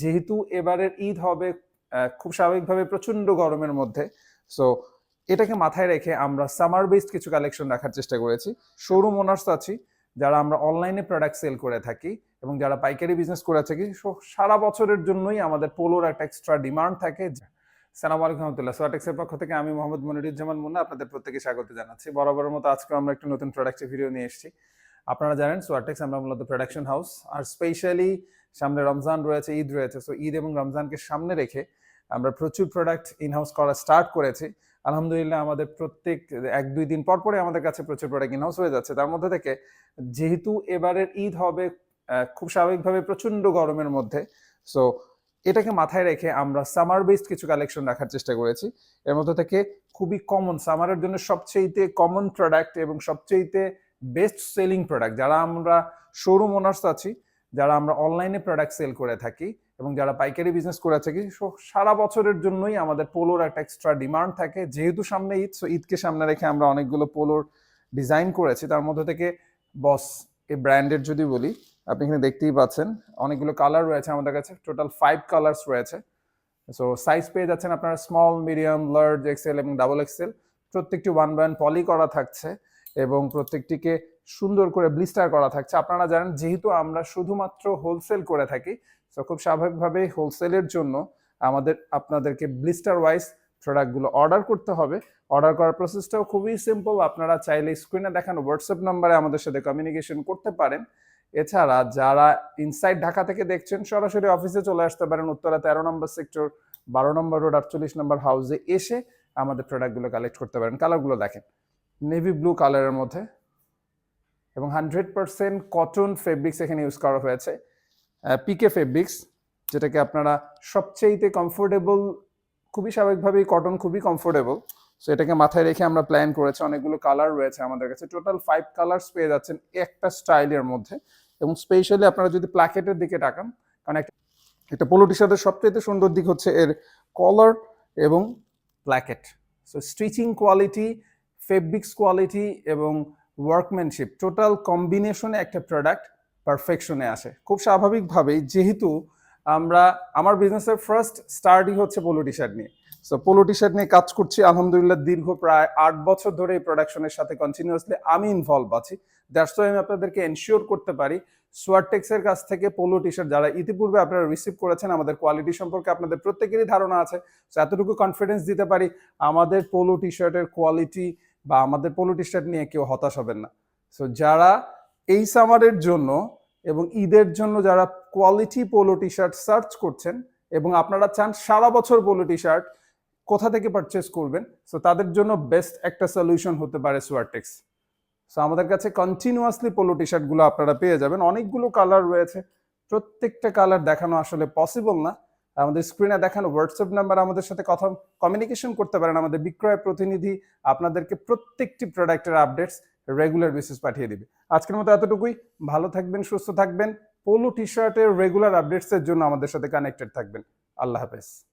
যেহেতু এবারের ঈদ হবে খুব স্বাভাবিকভাবে প্রচণ্ড গরমের মধ্যে। সো এটাকে মাথায় রেখে আমরা সামার বেসড কিছু কালেকশন রাখার চেষ্টা করেছি। শোরুম ওনার্স আছি, যারা আমরা অনলাইনে প্রোডাক্ট সেল করে থাকি এবং যারা পাইকারি বিজনেস করে থাকি সারা বছরের জন্যই আমাদের পোলোর একটা এক্সট্রা ডিমান্ড থাকে। সালাম আলাইকুম রহমতুল্লাহ। সোয়াটেক্সের পক্ষ থেকে আমি মোহাম্মদ মনিরুজ্জামান মুন্না আপনাদের প্রত্যেকে স্বাগত জানাচ্ছি। বরাবরের মতো আজকে আমরা একটা নতুন প্রোডাক্টের ভিডিও নিয়ে এসেছি। আপনারা জানেন সোয়াটেক্স আমরা মূলত প্রোডাকশন হাউস আর স্পেশালি সামনে রমজান রয়েছে, ঈদ রয়েছে সো ঈদ এবং রমজানকে সামনে রেখে আমরা প্রচুর প্রোডাক্ট ইনহাউস করা স্টার্ট করেছি। আলহামদুলিল্লাহ আমাদের প্রত্যেক এক দুই দিন পর পরে আমাদের কাছে প্রচুর প্রোডাক্ট ইনহাউস হয়ে যাচ্ছে। তার মধ্যে থেকে যেহেতু এবারের ঈদ হবে খুব স্বাভাবিকভাবে প্রচণ্ড গরমের মধ্যে সো এটাকে মাথায় রেখে আমরা সামার বেসড কিছু কালেকশন রাখার চেষ্টা করেছি। এর মধ্যে থেকে খুবই কমন সামারের জন্য সবচেয়েতে কমন প্রোডাক্ট এবং সবচেয়েতে বেস্ট সেলিং প্রোডাক্ট যারা আমরা শোরুম ওনার্স আছি, যারা আমরা অনলাইনে প্রোডাক্ট সেল করে থাকি এবং যারা পাইকারি বিজনেস করে থাকি সারা বছরের জন্যই আমাদের পোলোর একটা এক্সট্রা ডিমান্ড থাকে। যেহেতু সামনে ঈদ সো ঈদকে সামনে রেখে আমরা অনেকগুলো পোলোর ডিজাইন করেছি। তার মধ্যে থেকে বস এই ব্র্যান্ডের যদি বলি, আপনি এখানে দেখতেই পাচ্ছেন, অনেকগুলো কালার রয়েছে আমাদের কাছে টোটাল ফাইভ কালার্স রয়েছে। সো সাইজ পেয়ে যাচ্ছেন আপনারা স্মল মিডিয়াম লার্জ এক্সেল এবং ডাবল এক্সেল প্রত্যেকটি ওয়ান বাই পলি করা থাকছে। এবং প্রত্যেকটিকে সুন্দর করে ব্লিস্টার করা থাকছে। আপনারা জানেন, যেহেতু আমরা শুধুমাত্র হোলসেল করে থাকি, তো খুব স্বাভাবিকভাবে হোলসেলের জন্য আমাদের, আপনাদেরকে ব্লিস্টার ওয়াইজ প্রোডাক্টগুলো অর্ডার করতে হবে। অর্ডার করার প্রসেসটাও খুবই সিম্পল আপনারা চাইলে স্ক্রিনে দেখানো হোয়াটসঅ্যাপ নাম্বারে আমাদের সাথে কমিউনিকেশন করতে পারেন। এছাড়া যারা ইনসাইড ঢাকা থেকে দেখছেন, সরাসরি অফিসে চলে আসতে পারেন। উত্তরা তেরো নম্বর সেক্টর বারো নম্বর রোড আটচল্লিশ নম্বর হাউসে এসে আমাদের প্রোডাক্টগুলো কালেক্ট করতে পারেন। কালারগুলো দেখেন। নেভি ব্লু কালারের মধ্যে। এবং হান্ড্রেড পার্সেন্ট কটন ফেব্রিক্স এখানে ইউজ করা হয়েছে। পিকে ফেব্রিক্স যেটাকে আপনারা সবচেয়েতে কমফোর্টেবল খুবই স্বাভাবিকভাবেই কটন খুবই কমফোর্টেবল সো এটাকে মাথায় রেখে আমরা প্ল্যান করেছি, অনেকগুলো কালার রয়েছে আমাদের কাছে। টোটাল ফাইভ কালার্স পেয়ে যাচ্ছেন একটা স্টাইলের মধ্যে। এবং স্পেশালি আপনারা যদি প্ল্যাকেটের দিকে তাকান, কারণ একটা একটা পোলো টি শার্টের সবচেয়ে সুন্দর দিক হচ্ছে এর কলার এবং placket so stitching quality fabrics quality এবং ওয়ার্কম্যানশিপ টোটাল কম্বিনেশনে একটা প্রোডাক্ট পারফেকশনে আসে। খুব স্বাভাবিকভাবেই যেহেতু আমরা, আমার বিজনেসের ফার্স্ট স্টার্টই হচ্ছে পোলো টি শার্ট নিয়ে। সো পোলো টি শার্ট নিয়ে কাজ করছি আলহামদুলিল্লাহ দীর্ঘ প্রায় আট বছর ধরে এই প্রোডাকশনের সাথে কন্টিনিউয়াসলি আমি ইনভলভ আছি। দ্যাটস আমি আপনাদেরকে এনশিওর করতে পারি সোয়ারটেক্সের কাছ থেকে পোলো টি শার্ট যারা ইতিপূর্বে আপনারা রিসিভ করেছেন, আমাদের কোয়ালিটি সম্পর্কে আপনাদের প্রত্যেকেরই ধারণা আছে। সো এতটুকু কনফিডেন্স দিতে পারি আমাদের পোলো টি শার্টের কোয়ালিটি বা আমাদের পোলো শার্ট নিয়ে কেউ হতাশ হবেন না। সো যারা এই সামারের জন্য এবং ঈদের জন্য যারা quality polo T shirt search করছেন এবং আপনারা চান সারা বছর পোলো টি শার্ট কোথা থেকে পারচেস করবেন সো তাদের জন্য বেস্ট একটা সলিউশন হতে পারে সোয়ারটেক্স সো আমাদের কাছে কন্টিনিউয়াসলি পোলো টি শার্টগুলো আপনারা পেয়ে যাবেন। অনেকগুলো কালার রয়েছে। প্রত্যেকটা কালার দেখানো আসলে পসিবল না। আমাদের স্ক্রিনে দেখানো হোয়াটসঅ্যাপ নাম্বার আমাদের সাথে কথা কমিউনিকেশন করতে পারেন। আমাদের বিক্রয় প্রতিনিধি আপনাদেরকে প্রত্যেকটি প্রোডাক্টের আপডেটস রেগুলার বেসিস পাঠিয়ে দিবে। আজকের মতো এতটুকুই। ভালো থাকবেন, সুস্থ থাকবেন। পোলো টি শার্টের রেগুলার আপডেটসের জন্য আমাদের সাথে কানেক্টেড থাকবেন। আল্লাহ হাফেজ।